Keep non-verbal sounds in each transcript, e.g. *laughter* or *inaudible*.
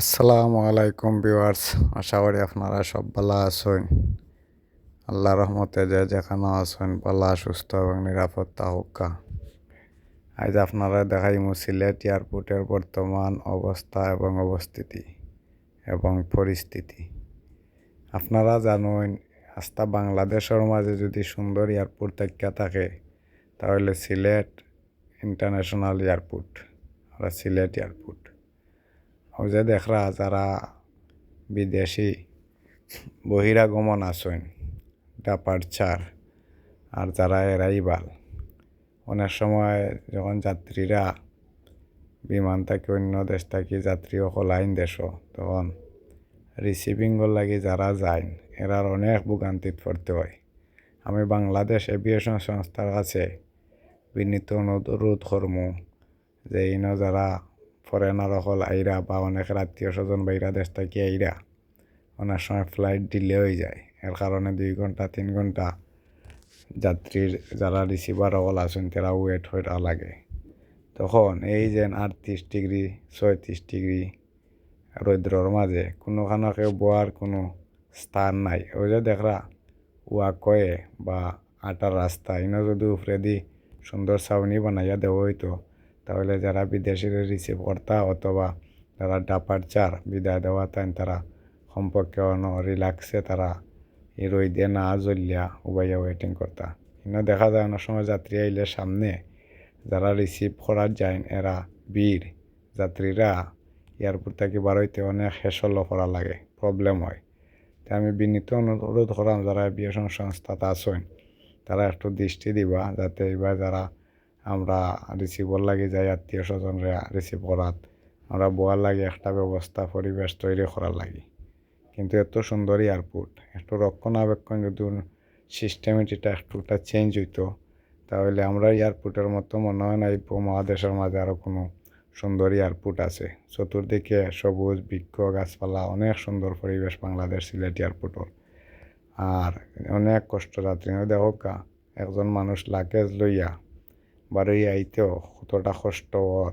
আসসালামু আলাইকুম ভিউয়ার্স, আশা করি আপনারা সব ভালো আছেন। আল্লাহ রহমতে যে যেখানে আছেন, ভালো, সুস্থ এবং নিরাপদ থাকুকা। আজ আপনারা দেখাইমু সিলেট এয়ারপোর্টের বর্তমান অবস্থা এবং অবস্থিতি এবং পরিস্থিতি। আপনারা জানেন আস্থা বাংলাদেশের মাঝে যদি সুন্দর এয়ারপোর্ট থাকিয়া থাকে, তাহলে সিলেট ইন্টারন্যাশনাল এয়ারপোর্ট আর সিলেট এয়ারপোর্ট। যে দেখরা যারা বিদেশি বহিরাগমন আসেন ডাপারচার আর যারা এরাইবাল অনেক সময় যখন যাত্রীরা বিমান থাকি, অন্য দেশ থাকি যাত্রী অকল আইন দেশ তখন রিসিভিংর লাগি যারা যায় এরার অনেক ভোগান্তিত পড়তে হয়। আমি বাংলাদেশ এভিয়েশন সংস্থার কাছে বিনীত অনুরোধ কর্ম যে, ইনো যারা ফরেনার অকল আইরা বা অনেকের আত্মীয় স্বজন বাইরা দেশ থেকে আইরা অনেক সময় ফ্লাইট ডিলে হয়ে যায়। এর কারণে দুই ঘণ্টা তিন ঘণ্টা যাত্রীর যারা রিসিভার অকল আছেন তারা ওয়েট হয়ে লাগে। তখন এই যে আটত্রিশ ডিগ্রি ছয়ত্রিশ ডিগ্রি রৌদ্রর মাঝে কোনোখানে কেউ বোয়ার কোনো স্থান নাই। ওই যে দেখরা ওয়া কয়ে বা আটার রাস্তা ইনো যদি উপরে দি সুন্দর ছাউনি বানাইয়া দেওয়া হইতো তাহলে যারা বিদেশিরা রিসিভ কর্তা অথবা যারা ডাপারচার বিদায় দেওয়া তাই তারা সম্পর্কে অন রিল্যাক্সে তারা এই রইদে না জ্বলিয়া উবাইয়া ওয়েটিং করতা। কিন্তু দেখা যায় অনেক সময় যাত্রী আইলে সামনে যারা রিসিভ করার যায় এরা বীর যাত্রীরা এয়ারপোর্ট থেকে বারোইতে অনেক হেসল করা লাগে প্রবলেম হয়। তাই আমি বিনীত অনুরোধ করাম, যারা এভিয়েশন সংস্থাতে আছেন তারা একটু দৃষ্টি দিবা, যাতে এবার যারা আমরা রিসিভর লাগে যাই আত্মীয় স্বজনরা রিসিভ করাত আমরা বোয়ার লাগে একটা ব্যবস্থা পরিবেশ তৈরি করার লাগে। কিন্তু এত সুন্দর এয়ারপোর্ট একটু রক্ষণাবেক্ষণ যদি সিস্টেমেটিটা একটুটা চেঞ্জ হইতো, তাহলে আমরা এয়ারপোর্টের মতো মনে হয় না এই উপমহাদেশের মাঝে আরও কোনো সুন্দর এয়ারপোর্ট আছে। চতুর্দিকে সবুজ, বৃক্ষ, গাছপালা, অনেক সুন্দর পরিবেশ বাংলাদেশ সিলেট এয়ারপোর্টর আর অনেক কষ্ট যাত্রী দেখো কা একজন মানুষ লাকেজ লইয়া বারোই আইতেও কতটা কষ্ট ওর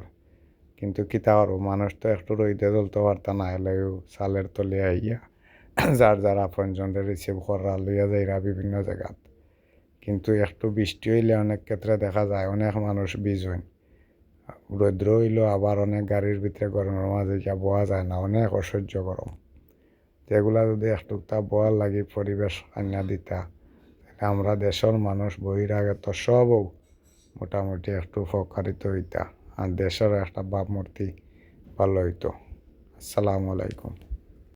কিন্তু কিতা আরও মানুষ তো একটু রইতে চলতে পারত না এলেও সালের তলে আইয়া *clears throat* যার যার আপনজনরে রিসিভ করা লইয়া যাইরা বিভিন্ন জায়গাত। কিন্তু একটু বৃষ্টি হইলে অনেক ক্ষেত্রে দেখা যায়, অনেক মানুষ বীজ হয় রৌদ্র হইল, আবার অনেক গাড়ির ভিতরে গরমের মাঝে গিয়া বোয়া যায় না, অনেক অসহ্য গরম। এগুলা যদি একটু তা বোয়ার লাগি, পরিবেশ আনিয়া দিতা আমরা দেশের মানুষ বহিরাগত তো সবও মোটামুটি একটু উপকারিত হইতা। আর দেশের একটা ভাবমূর্তি ভালো হইতো। আসসালামু আলাইকুম।